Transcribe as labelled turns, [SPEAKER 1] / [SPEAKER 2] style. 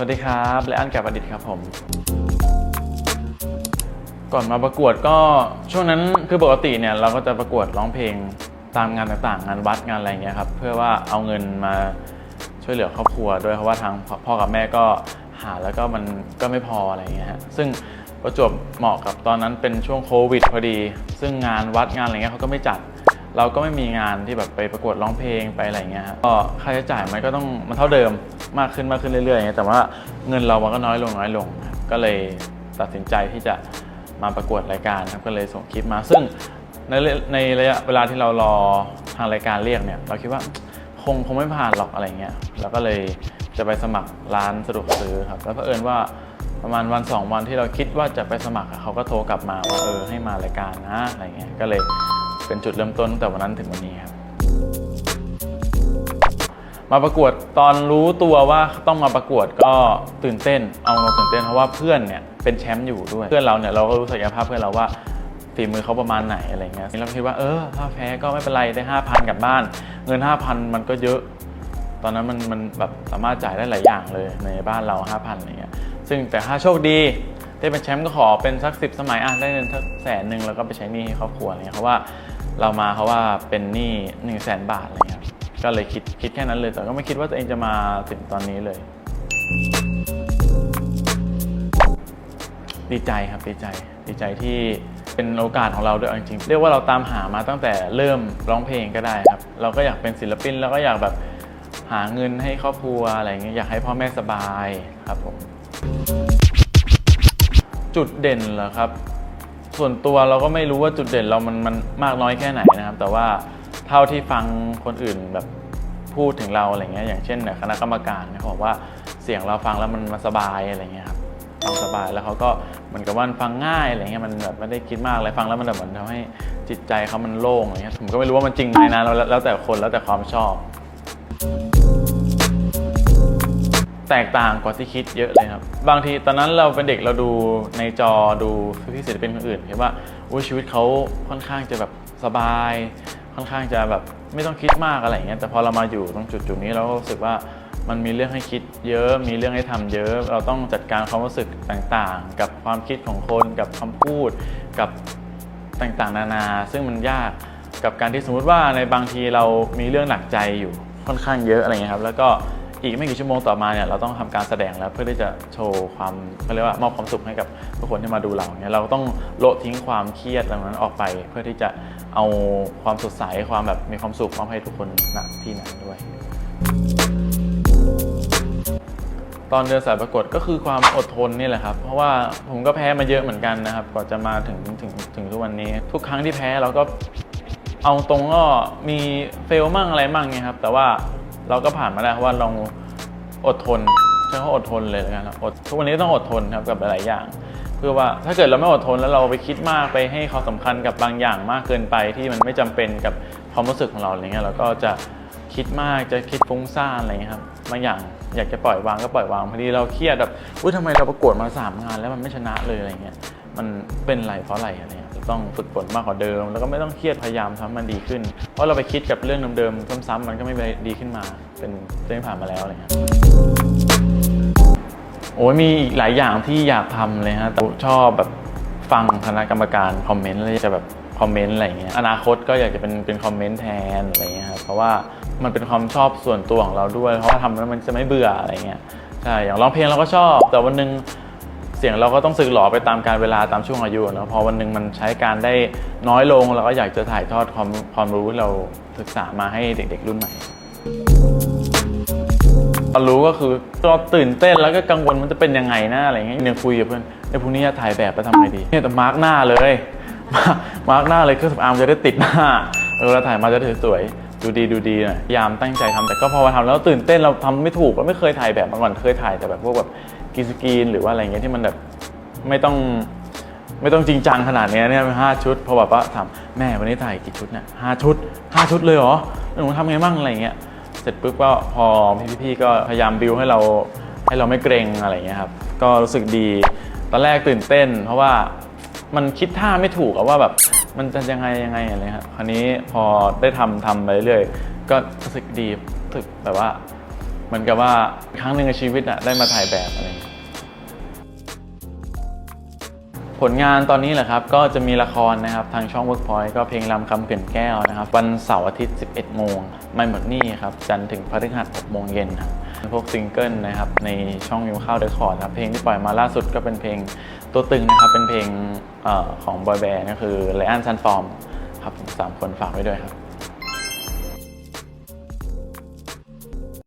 [SPEAKER 1] สวัสดีครับและอันกับประดิษฐ์ครับผม ก่อนมาประกวดก็ช่วงนั้นคือปกติเนี่ยเราก็จะประกวดร้องเพลงตามงานต่างๆ งานวัดงานอะไรเงี้ยครับเพื่อว่าเอาเงินมาช่วยเหลือครอบครัวด้วยเพราะว่าทางพ่อกับแม่ก็หาแล้วก็มันก็ไม่พออะไรเงี้ยฮะซึ่งประจวบเหมาะกับตอนนั้นเป็นช่วงโควิดพอดี ซึ่งงานวัดงานอะไรเงี้ยเขาก็ไม่จัด เราก็ไม่มีงานที่แบบไปประกวดร้องเพลงไปอะไรเงี้ยครับก็ค่าใช้จ่ายมันก็ต้องมันเท่าเดิมมากขึ้นมากขึ้นเรื่อยๆอย่างเงี้ยแต่ว่าเงินเรามันก็น้อยลงน้อยลง ก็เลยตัดสินใจที่จะมาประกวดรายการครับก็เลยส่งคลิปมา ซึ่งในในระยะเวลาที่เรารอทางรายการเรียกเนี่ยเราคิดว่าคงคงไม่ผ่านหรอกอะไรเงี้ยเราก็เลยจะไปสมัครร้านสะดวกซื้อครับแล้วเผอิญว่าประมาณวันสองวันที่เราคิดว่าจะไปสมัครเขาก็โทรกลับมาว่าเออให้มารายการนะอะไรเงี้ยก็เลย เป็นจุดเริ่มต้นตั้งแต่วันนั้นถึงวันนี้ครับ มาประกวดตอนรู้ตัวว่าต้องมาประกวดก็ตื่นเต้น เอามาตื่นเต้นเพราะว่าเพื่อนเนี่ยเป็นแชมป์อยู่ด้วย เพื่อนเราเนี่ยเราก็รู้ศักยภาพเพื่อนเราว่าฝีมือเขาประมาณไหนอะไรเงี้ยเราคิดว่าเออถ้าแพ้ก็ไม่เป็นไรได้ห้าพันกลับบ้าน เงิน 5,000 มันก็เยอะ ตอนนั้นมันมันแบบสามารถจ่ายได้หลายอย่างเลยในบ้านเรา 5,000อะไรเงี้ยซึ่งแต่ถ้าโชคดี ได้เป็นแชมป์ก็ขอเป็นสักสิบสมัยอะได้เงินสักแสนหนึ่งแล้วก็ไปใช้หนี้ให้ครอบครัวอะไรเงี้ยเพราะว่าเรามาเพราะว่าเป็นหนี้หนึ่งแสนบาทอะไรเงี้ยก็เลยคิดคิดแค่นั้นเลย แต่ก็ไม่คิดว่าตัวเองจะมาถึงตอนนี้เลย ดีใจครับดีใจ ดีใจที่เป็นโอกาสของเราด้วยจริงๆเรียกว่าเราตามหามาตั้งแต่เริ่มร้องเพลงก็ได้ครับ เราก็อยากเป็นศิลปินแล้วก็อยากแบบหาเงินให้ครอบครัวอะไรเงี้ยอยากให้พ่อแม่สบายครับผม จุดเด่นเหรอครับ ส่วนตัวเราก็ไม่รู้ว่าจุดเด่นเรามันมันมากน้อยแค่ไหนนะครับ แต่ว่าเท่าที่ฟังคนอื่นแบบพูดถึงเราอะไรเงี้ยอย่างเช่นคณะกรรมการเขาบอกว่าเสียงเราฟังแล้วมันมันสบายอะไรเงี้ยครับฟังสบายแล้วเขาก็เหมือนกับว่าฟังง่ายอะไรเงี้ยมันแบบไม่ได้คิดมากอะไรฟังแล้วมันแบบเหมือนทำให้จิตใจเขามันโล่งอะไรเงี้ยผมก็ไม่รู้ว่ามันจริงไหมนะแล้วแล้วแต่คนแล้วแต่ความชอบ แตกต่างกว่าที่คิดเยอะเลยครับ บางทีตอนนั้นเราเป็นเด็กเราดูในจอดูพี่ศิลปินคนอื่นเห็นว่าชีวิตเขาค่อนข้างจะแบบสบาย ค่อนข้างจะแบบไม่ต้องคิดมากอะไรเงี้ยแต่พอเรามาอยู่ตรงจุดจุดๆนี้เราก็รู้สึกว่ามันมีเรื่องให้คิดเยอะ มีเรื่องให้ทำเยอะ เราต้องจัดการความรู้สึกต่างๆ กับความคิดของคน กับคำพูด กับต่างๆ นานา ซึ่งมันยากกับการที่สมมุติว่าในบางทีเรามีเรื่องหนักใจอยู่ค่อนข้างเยอะอะไรเงี้ยครับ แล้วก็ อีกไม่กี่ชั่วโมงต่อมาเนี่ยเราต้องทำการแสดงแล้วเพื่อที่จะโชว์ความเขาเรียกว่ามอบความสุขให้กับทุกคนที่มาดูเราเนี่ยเราต้องโละทิ้งความเครียดเหล่านั้นออกไป เพื่อที่จะเอาความสดใสความแบบมีความสุขมอบให้ทุกคนณที่นั้นด้วยตอนเดินสายประกวดก็คือความอดทนนี่แหละครับ เพราะว่าผมก็แพ้มาเยอะเหมือนกันนะครับกว่าจะมาถึงถึงถึงทุกวันนี้ ทุกครั้งที่แพ้เราก็เอาตรงก็มีเฟลมั่งอะไรมั่งเนี่ยครับ แต่ว่า เราก็ผ่านมาได้เพราะว่าเราอดทนใช้คำว่าอดทนเลยแล้วกันครับอดทุกวันนี้ต้องอดทนครับกับหลายอย่าง เพื่อว่าถ้าเกิดเราไม่อดทนแล้วเราไปคิดมากไปให้ความสำคัญกับบางอย่างมากเกินไปที่มันไม่จำเป็นกับความรู้สึกของเราอะไรเงี้ยเราก็จะคิดมากจะคิดฟุ้งซ่านอะไรเงี้ยครับบางอย่างอยากจะปล่อยวางก็ปล่อยวางพอดีเราเครียดแบบอุ้ยทำไมเราประกวดมาสามงานแล้วมันไม่ชนะเลยอะไรเงี้ยมันเป็นไรเพราะอะไรอะไรเงี้ย ต้องฝึกฝนมากกว่าเดิม แล้วก็ไม่ต้องเครียดพยายามทำให้มันดีขึ้น เพราะเราไปคิดกับเรื่องเดิมๆซ้ำๆมันก็ไม่ดีขึ้นมา เป็นเรื่องผ่านมาแล้วอะไรเงี้ย โอ้ยมีอีกหลายอย่างที่อยากทำเลยฮะแต่ชอบแบบฟังคณะกรรมการคอมเมนต์แล้วจะแบบคอมเมนต์อะไรเงี้ยอนาคตก็อยากจะเป็นเป็นคอมเมนต์แทนอะไรเงี้ยครับเพราะว่ามันเป็นความชอบส่วนตัวของเราด้วย เพราะว่าทำแล้วมันจะไม่เบื่ออะไรเงี้ยใช่อย่างร้องเพลงเราก็ชอบ แต่วันหนึ่ง เสียงเราก็ต้องสึกหล่อไปตามการเวลาตามช่วงอายุเนะพอวันหนึ่งมันใช้การได้น้อยลงเราก็อยากจะถ่ายทอดความความรู้เราศึกษามาให้เด็ก ๆ รุ่นใหม่ตอนรู้ก็คือก็ตื่นเต้นแล้วก็กังวลมันจะเป็นยังไงนะอะไรเงี้ยยังคุยกับเพื่อนไอ้พรุ่งนี้จะถ่ายแบบไปทำไงดีเนี่ยแต่มาร์กหน้าเลยมาร์กหน้าเลยเครื่องสำอางจะได้ติดหน้าเออเราถ่ายมาจะได้สวยๆดูดีดูดีหน่อยยามตั้งใจทำแต่ก็พอมาทำแล้วตื่นเต้นเราทำไม่ถูกเราไม่เคยถ่ายแบบมาก่อนเคยถ่ายแต่แบบพวกแบบ กีสกรีนหรือว่าอะไรเงี้ยที่มันแบบไม่ต้องไม่ต้องจริงจังขนาดนี้เนี่ยห้าชุดพอแบบว่าถามแม่วันนี้ถ่ายกี่ชุดเนี่ยห้าชุดห้าชุดเลยเหรอหนูทำไงบ้างอะไรเงี้ยเสร็จปุ๊บก็พอพี่ๆก็พยายามบิวให้เราให้เราไม่เกรงอะไรเงี้ยครับก็รู้สึกดีตอนแรกตื่นเต้น เพราะว่ามันคิดท่าไม่ถูกอะว่าแบบมันจะยังไงยังไงอะไรครับคราวนี้พอได้ทำทำไปเรื่อยก็รู้สึกดีรู้สึกแบบว่าเหมือนกับว่าครั้งหนึ่งในชีวิตอะได้มาถ่ายแบบอะไร ผลงานตอนนี้แหละครับ ก็จะมีละครนะครับ ทางช่อง Workpoint ก็เพลงรำคำเกินแก้วนะครับ วันเสาร์อาทิตย์ 11 โมง ไม่หมดนี่ครับ จันถึงพฤหัส6โมงเย็นครับพวกซิงเกิลนะครับ ในช่องยูข้าวเดอะคอร์ดครับ เพลงที่ปล่อยมาล่าสุดก็เป็นเพลงตัวตึงนะครับ เป็นเพลงอของบอยแบนด์ก็คือไลอ้อนซันฟอร์มครับสามคนฝากไว้ด้วยครับ